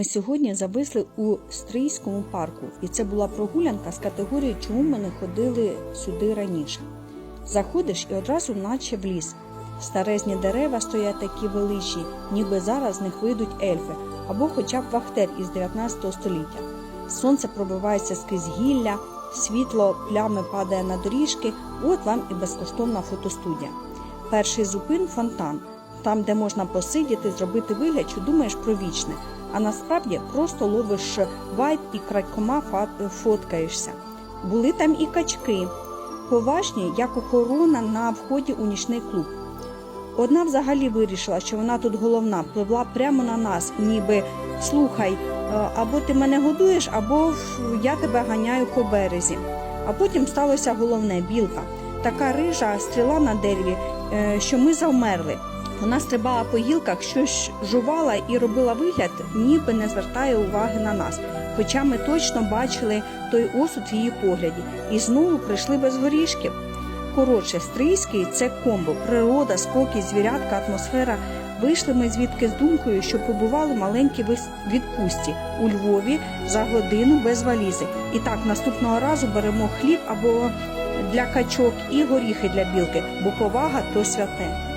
Ми сьогодні зависли у Стрийському парку, і це була прогулянка з категорії, чому ми не ходили сюди раніше. Заходиш і одразу наче в ліс. Старезні дерева стоять такі величі, ніби зараз з них вийдуть ельфи або хоча б вахтер із 19 століття. Сонце пробивається скрізь гілля, світло плями падає на доріжки. От вам і безкоштовна фотостудія. Перший зупин фонтан, там, де можна посидіти, зробити вигляд, що думаєш про вічне, а насправді просто ловиш вайб і крадькома фа- фоткаєшся. Були там і качки, поважні, як охорона на вході у нічний клуб. Одна взагалі вирішила, що вона тут головна, пливла прямо на нас, ніби слухай, е, або ти мене годуєш, або я тебе ганяю по березі. А потім сталося головне білка. Така рижа стріла на дереві, е, що ми завмерли. Вона стрибала по гілках, щось жувала і робила вигляд, ніби не звертає уваги на нас. Хоча ми точно бачили той осуд в її погляді, і знову прийшли без горішків. Коротше, стрийський це комбо, природа, спокій, звірятка, атмосфера. Вийшли ми звідки з думкою, що побували маленькі вис- відпустці у Львові за годину без валізи. І так наступного разу беремо хліб або для качок і горіхи для білки, бо повага то святе.